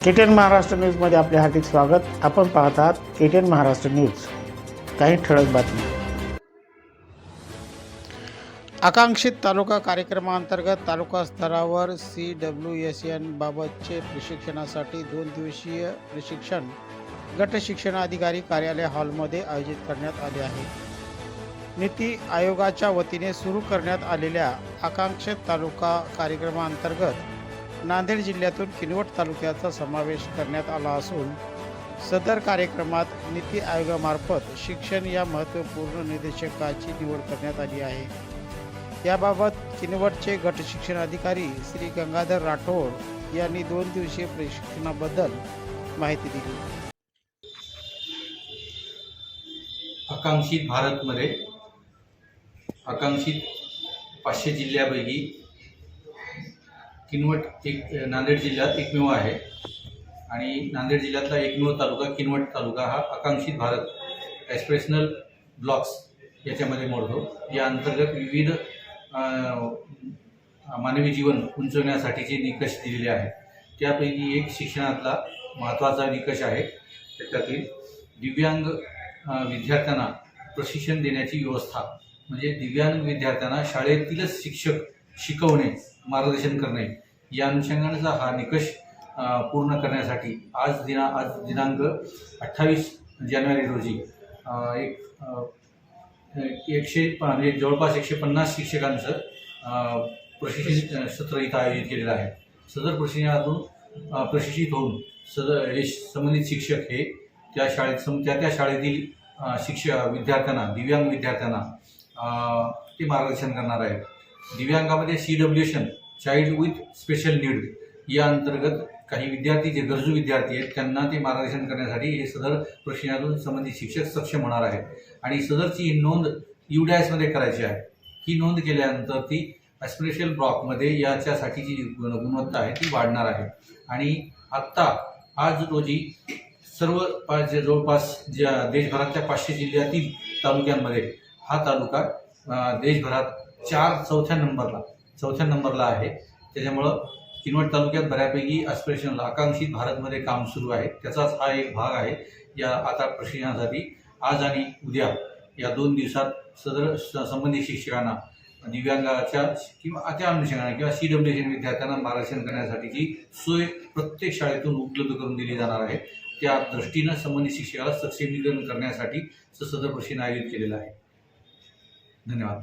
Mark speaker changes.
Speaker 1: KTN Maharashtra न्यूजमध्ये आपले हार्दिक स्वागत. आपण पाहत आहात केटीएन महाराष्ट्र न्यूज. काही ठळक बातमी आकांक्षित तालुका कार्यक्रमाअंतर्गत तालुका स्तरावर सी डब्ल्यू एस एन बाबतचे प्रशिक्षणासाठी दोन दिवसीय प्रशिक्षण गट शिक्षण अधिकारी कार्यालय हॉलमध्ये आयोजित करण्यात आले आहे. नीती आयोगाच्या वतीने सुरू करण्यात आलेल्या आकांक्षित तालुका कार्यक्रमाअंतर्गत नांदेड जिल्ह्यातून किनवट तालुक्याचा समावेश करण्यात आला असून सदर कार्यक्रमात नीती आयोगामार्फत शिक्षण या महत्त्वपूर्ण निर्देशकाची निवड करण्यात आली आहे. याबाबत किनवटचे गट शिक्षण अधिकारी श्री गंगाधर राठोड यांनी दोन दिवसीय प्रशिक्षणाबद्दल माहिती दिली.
Speaker 2: आकांक्षित भारतमध्ये आकांक्षित पाचशे जिल्ह्यापैकी किनवट एक नांदेड जिल्ह्यात एकमेव आहे. आणि नांदेड जिल्ह्यातला एकमेव तालुका किनवट तालुका हा आकांक्षित भारत ॲस्पिरेशनल ब्लॉक्स याच्यामध्ये मोडतो. या अंतर्गत विविध मानवी जीवन उंचवण्यासाठीचे निकष दिलेले आहेत त्यापैकी एक शिक्षणातला महत्त्वाचा निकष आहे. त्याच्यातील दिव्यांग विद्यार्थ्यांना प्रशिक्षण देण्याची व्यवस्था म्हणजे दिव्यांग विद्यार्थ्यांना शाळेतीलच शिक्षक शिकवणे मार्गदर्शन करणे या अनुषंगानेचा हा निकष पूर्ण करण्यासाठी आज दिना आज दिनांक अठ्ठावीस जानेवारी रोजी एक एकशे म्हणजे जवळपास एकशे पन्नास शिक्षकांचं प्रशिक्षण सत्र इथं आयोजित केलेलं आहे. सदर प्रशिक्षणातून प्रशिक्षित होऊन सदर हे संबंधित शिक्षक हे त्या शाळेत सम त्या त्या शाळेतील शिक्ष शिक्षक विद्यार्थ्यांना दिव्यांग विद्यार्थ्यांना ते मार्गदर्शन करणार आहेत. दिव्यांगामध्ये सी डब्ल्यूशन चाइल्ड विथ स्पेशल नीड या अंतर्गत काही विद्यार्थी जे गरजू विद्यार्थी आहेत त्यांना ते मार्गदर्शन करण्यासाठी हे सदर प्रशिक्षणातून संबंधित शिक्षक सक्षम होणार आहेत. आणि सदरची ही नोंद युडॅसमध्ये करायची आहे. ही नोंद केल्यानंतर ती स्पेशल ब्लॉकमध्ये याच्यासाठी जी गुणवत्ता आहे ती वाढणार आहे. आणि आत्ता आज रोजी सर्व पाच जवळपास ज्या देशभरातल्या पाचशे जिल्ह्यातील तालुक्यांमध्ये हा तालुका देशभरात चार चौथ्या नंबरला चौथ्या नंबरला आहे. त्याच्यामुळं किनवट तालुक्यात बऱ्यापैकी ॲस्पिरेशनल आकांक्षित भारतमध्ये काम सुरू आहे. त्याचाच हा एक भाग आहे. या आता प्रशिक्षणासाठी आज आणि उद्या या दोन दिवसात सदर संबंधित शिक्षकांना दिव्यांगाच्या किंवा अत्या अनुषंगाने किंवा सी डब्ल्यू एन विद्यार्थ्यांना मार्गदर्शन करण्यासाठीची सोय प्रत्येक शाळेतून उपलब्ध करून दिली जाणार आहे. त्या दृष्टीनं संबंधित शिक्षकाला सक्षमीकरण करण्यासाठी सदर प्रशिक्षण आयोजित केलेलं आहे. धन्यवाद.